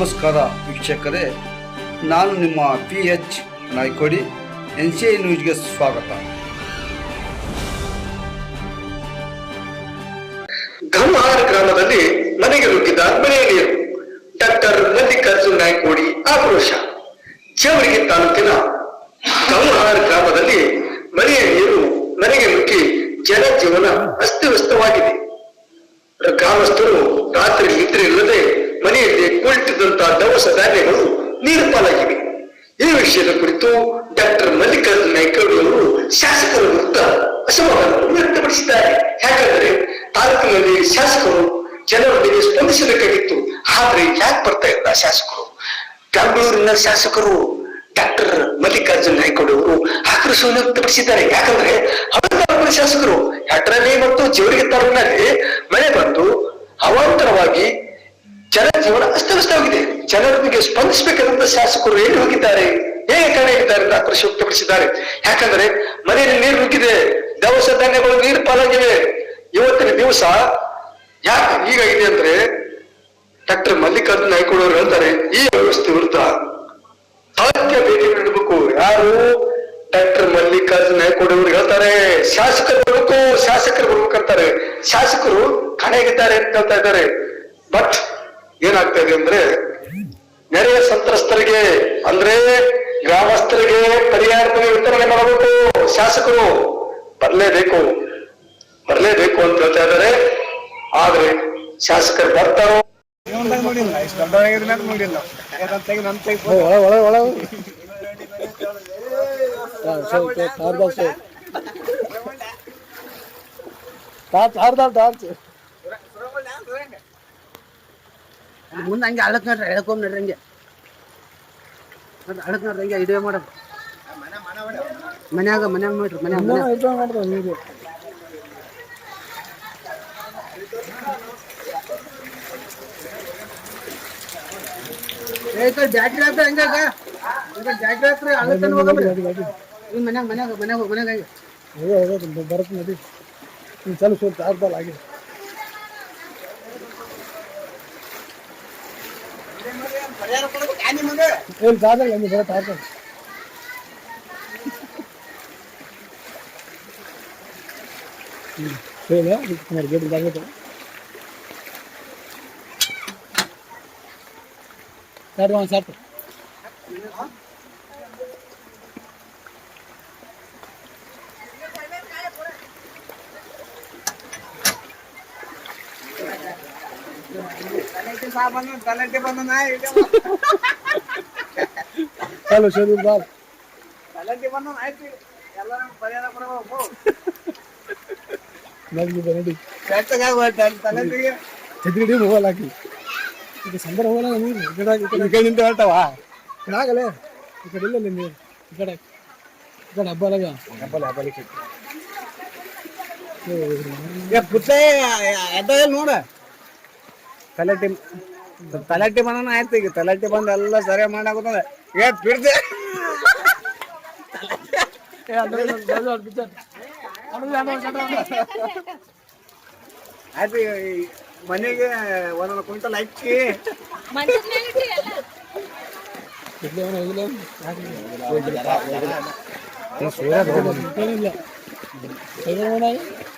ನಮಸ್ಕಾರ ವೀಕ್ಷಕರೇ, ನಾನು ನಿಮ್ಮ P H Naikodi, N C I ನ್ಯೂಸ್ಗೆ ಸ್ವಾಗತ. ಗಂಹಾರ ಗ್ರಾಮದಲ್ಲಿ ಮನೆಗೆ ನುಗ್ಗಿದ ಮನೆಯಲ್ಲಿ ಡಾಕ್ಟರ್ ಮಲ್ಲಿಕಾರ್ಜುನ್ ನಾಯ್ಕೋಡಿ ಆಕ್ರೋಶ. ಜೇವರಿಗೆ ತಾಲೂಕಿನ ಗಂಹಾರ ಗ್ರಾಮದಲ್ಲಿ ಮನೆಯ ನೀರು ಮನೆಗೆ ನುಗ್ಗಿ ಜನಜೀವನ ಅಸ್ತವ್ಯಸ್ತವಾಗಿದೆ. ಗ್ರಾಮಸ್ಥರು ರಾತ್ರಿ ನಿದ್ರೆ ಇಲ್ಲದೆ ಮನೆಯಲ್ಲಿ ಕುಳಿತಿದ್ದಂತಹ ದವಸ ಧಾನ್ಯಗಳು ನೀರು ಪಾಲಾಗಿವೆ ಈ ವಿಷಯದ ಕುರಿತು ಡಾಕ್ಟರ್ ಮಲ್ಲಿಕಾರ್ಜುನ ನಾಯ್ಕೋಡಿ ಅವರು ಶಾಸಕರ ವಿರುದ್ಧ ಅಸಮಾಧಾನವನ್ನು ವ್ಯಕ್ತಪಡಿಸಿದ್ದಾರೆ. ಯಾಕಂದ್ರೆ ತಾಲೂಕಿನಲ್ಲಿ ಶಾಸಕರು ಜನರೊಂದಿಗೆ ಸ್ಪಂದಿಸಬೇಕಾಗಿತ್ತು ಆದ್ರೆ ಯಾಕೆ ಬರ್ತಾ ಇಲ್ಲ ಶಾಸಕರು? ಬೆಂಗಳೂರಿನ ಶಾಸಕರು ಡಾಕ್ಟರ್ ಮಲ್ಲಿಕಾರ್ಜುನ್ ನಾಯ್ಕೋಡಿ ಅವರು ಆಕ್ರೋಶವನ್ನು ವ್ಯಕ್ತಪಡಿಸಿದ್ದಾರೆ. ಯಾಕಂದ್ರೆ ಅವರ ಶಾಸಕರು ಹೆಟ್ರಲ್ಲಿ ಮತ್ತು ಜೀವರಿಗೆ ತಾಲೂಕಿನಲ್ಲಿ ಮಳೆ ಬಂದು ಅವಾಂತರವಾಗಿ ಜನಜೀವನ ಅಸ್ತವ್ಯಸ್ತವಾಗಿದೆ ಜನರಿಗೆ ಸ್ಪಂದಿಸಬೇಕಾದಂತ ಶಾಸಕರು ಎಲ್ಲಿ ಹೋಗಿದ್ದಾರೆ. ಹೇಗೆ ಕಾಣಿದ್ದಾರೆ ಅಂತ ಆಕ್ರೋಶ ವ್ಯಕ್ತಪಡಿಸಿದ್ದಾರೆ. ಯಾಕಂದ್ರೆ ಮನೆಯಲ್ಲಿ ನೀರು ನುಗ್ಗಿದೆ. ದವಸ ಧಾನ್ಯಗಳು, ನೀರು ಪಾಲಾಗಿವೆ. ಇವತ್ತಿನ ದಿವಸ ಯಾಕೆ ಇದೆ ಅಂದ್ರೆ ಡಾಕ್ಟರ್ ಮಲ್ಲಿಕಾರ್ಜುನ್ ನಾಯ್ಕೋಡ್ ಅವರು ಹೇಳ್ತಾರೆ, ಈ ವ್ಯವಸ್ಥೆ ವಿರುದ್ಧ ಸಾಧ್ಯ ಭೇಟಿ ನೀಡಬೇಕು ಯಾರು? ಡಾಕ್ಟರ್ ಮಲ್ಲಿಕಾರ್ಜುನ್ ನಾಯ್ಕೊಡು ಅವರು ಹೇಳ್ತಾರೆ, ಶಾಸಕರು ಬರ್ಬೇಕು, ಶಾಸಕರು ಬರ್ಬೇಕಂತಾರೆ ಶಾಸಕರು ಕಣೆಗಿದ್ದಾರೆ ಅಂತ ಹೇಳ್ತಾ ಇದ್ದಾರೆ. ಬಟ್ ಏನಾಗ್ತಾ ಇದೆ ಅಂದ್ರೆ ನೆರೆಯ ಸಂತ್ರಸ್ತರಿಗೆ ಅಂದ್ರೆ ಗ್ರಾಮಸ್ಥರಿಗೆ ಪರಿಹಾರ ವಿತರಣೆ ಮಾಡಬೇಕು ಶಾಸಕರು ಬರಲೇಬೇಕು. ಬರಲೇಬೇಕು ಅಂತ ಹೇಳ್ತಾ ಇದ್ದಾರೆ. ಆದ್ರೆ ಶಾಸಕರು ಬರ್ತಾರೋ? ನೋಡಿಲ್ಲ ನೋಡಿಲ್ಲ. ಟಾರ್ಚ್ ಟಾರ್ಚ್ ಟಾರ್ಚ್ ಮುಂದೆ ಹಂಗೆ ಅಳಕ್ ನೋಡ್ರಿ ಎಳ್ಕೊಂಡ್ ನೋಡ್ರಿ ಹಂಗೆ. ಅಳಕ್ ನೋಡ್ರಿ ಹಂಗೆ ಇದೇ ಮಾಡ ಮನ್ಯಾಗ ಮನ್ಯಾಗ ನೋಡ್ರಿ ಮನ್ಯಾಗ ಮನ್ಯಾಗ ಜಾತ್ರೆ ಆತ ಹಂಗಾಗ ಹಂಗ. ಜಾತ್ರೆ ಆತ್ರಿ ಅಳತನ ಹೋಗ್ರಿ ಮನ್ಯಾಗ ಮನ್ಯಾಗ ಮನ್ಯಾಗ ಮನ್ಯಾಗ ಹಂಗೆ. ಬರುತ್ತೆ ನದಿ ನೀನು ಸ್ವಲ್ಪ ಟಾರ್ಚ್ ಏನು ಟಾರ್ಚ್ ಇಲ್ಲ ಬರೋ ಟಾರ್ಚ್ ಹ್ಞೂ ಸರಿ ಕುಮಾರ್ ಗೇಟ್ ಜಾಗ್ರತೆ ಸಾಕು ಒಂದು ಸಾಕು ಎಲ್ಲ ಪರಿಹಾರ ಕೊಡಬೇಕು ನಡಿ ಚದ್ರಿಡಿ ಹೋಗಲ್ಲ ಹಾಕಿ ಈಗ ಸಂಬರ ಹೋಗಲ್ಲ ನೀರು ಈ ಕಡೆ ಈ ಕಡೆ ನಿಂತು ಹೇಳ್ತಾವ ಈ ಕಡೆ ಆಗಲೇ ಈ ಕಡೆ ಇಲ್ಲ ನೀರು ಈ ಕಡೆ ಈ ಕಡೆ ಹಬ್ಬ ಅಲ್ಲ ಹಬ್ಬಲಿ ಹಬ್ಬಲಿಕ್ಕೆ ಏ ಪುಟ್ಟ ಎದ್ದ ನೋಡ ತಲೆಟಿ ತಲಾಟಿ ಬಂದ ಆಯ್ತು ಈಗ. ತಲೆಟಿ ಬಂದು ಎಲ್ಲ ಸರಿ ಮಾಡಾಕತ್ತದ. ಏ ಬಿಡ್ದೆ. ಆಯ್ತು ಮನೆಗೆ ಒಂದೊಂದು ಕ್ವಿಂಟಲ್ ಅಕ್ಕಿ. ಇಡ್ಲಿ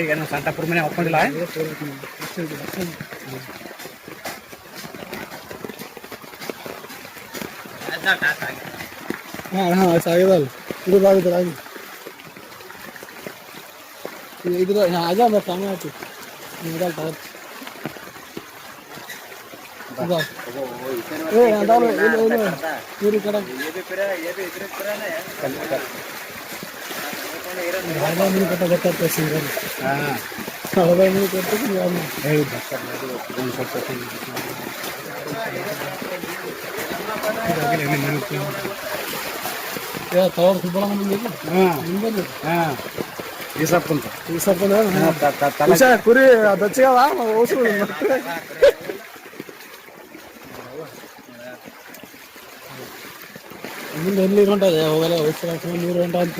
ಈಗ ಸಂತಾಪುರ ಮನೆ ಒಪ್ಕೊಂಡಿಲ್ಲ ಹಾಂ ಹಾಂ ಸಾಗಿದಲ್ಲ ಇದು ಬಾಗಿದ್ರೆ ಆಗಿ ಇದ್ರ ಆಗ ಮತ್ತೆ ಹಂಗೆ ಆಯ್ತು ಇದಲ್ಲ ಟವರ್ ಏ ಅದಾವ ಇಲ್ಲ ಇಲ್ಲ ಇವ್ರ ಕಡೆ నలభై ఎనిమిది కట్ట కట్టేసింది నలభై ఎనిమిది కట్టే తవడు శుభ్రంగా ఉంది తీసుకుంటా తీసుకుంటా కురి అది వచ్చి కదా ఓసు ముందు ఎన్ని ఉంటుంది ఒకవేళ వచ్చిన నీరు ఉంటా అంత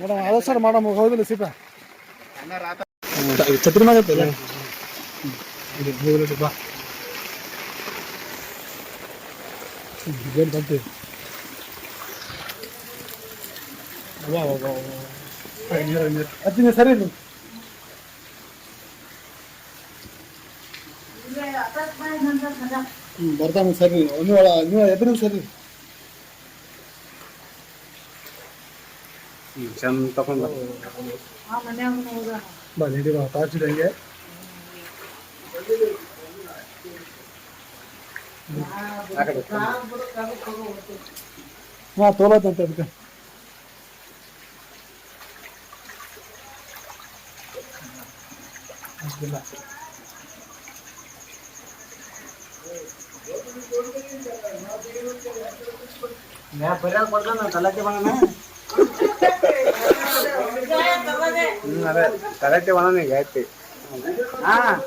ಮೇಡಮ್ ಅದೇ ಸರ್ ಮಾಡಮ್ ಹೋಗಿಲ್ಲ ಸಿಪ ಛತ್ರಿ ಮಾಡೈತಲ್ಲ ಇದು ಹೋಗ್ಲಿ ಬಾ ಏನು ಬಂತು ವಾ ವಾ ವಾ ವಾ ನೀರು ನೀರು ಹತ್ತಿನ ಸರಿ. Jam toko nggak? Balik di bapak sudah ya. Nah, tolong tante bukan. Alhamdulillah. मैं पहला बोल रहा ना तला के बारे में ಕರೆಕ್ಟ್ ಬಣ್ಣ ಈಗ ಐತಿ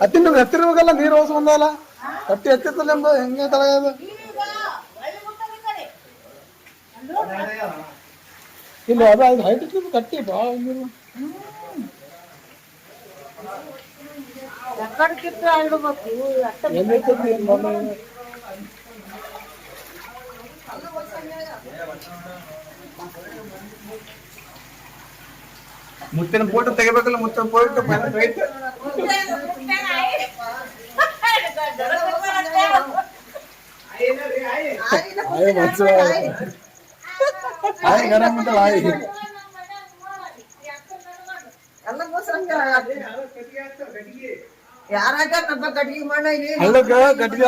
ಹತ್ತಿನ ಹತ್ತಿರ್ಬೇಕಲ್ಲ ನೀರು ಹೋಸ್ ಬಂದಲ್ಲ ಕಟ್ಟಿ ಹತ್ತಿತ್ತಲ್ಲ ಎಂಬ ಹೆಂಗೆ ತಲೆಯದು ಇಲ್ಲ ಅದು ಅದು ಹೈಟ್ ಇತ್ತು ಕಟ್ಟಿ ಭಾಳ ನೀರು ಎಲ್ಲಿ ಇರ್ತೈತಿ ಏನ್ ಮಾಡ್ಲಿ? ಮುತ್ತಿನ ಫೋಟೋ ತೆಗಿಬೇಕಲ್ಲ ಮುತ್ತಿನ ಫೋಟೋ ರೈಟ್ ಆಯ್ ಮನ್ಸು ಆಯ್ ಗರಂ ಅಂತ ಆಯ್ ಯಾರಾಗ ಕಟ್ಟಿಗೆ ಮಾಡ ಹಳ್ಳಕ್ಕ ಕಟ್ಟಿ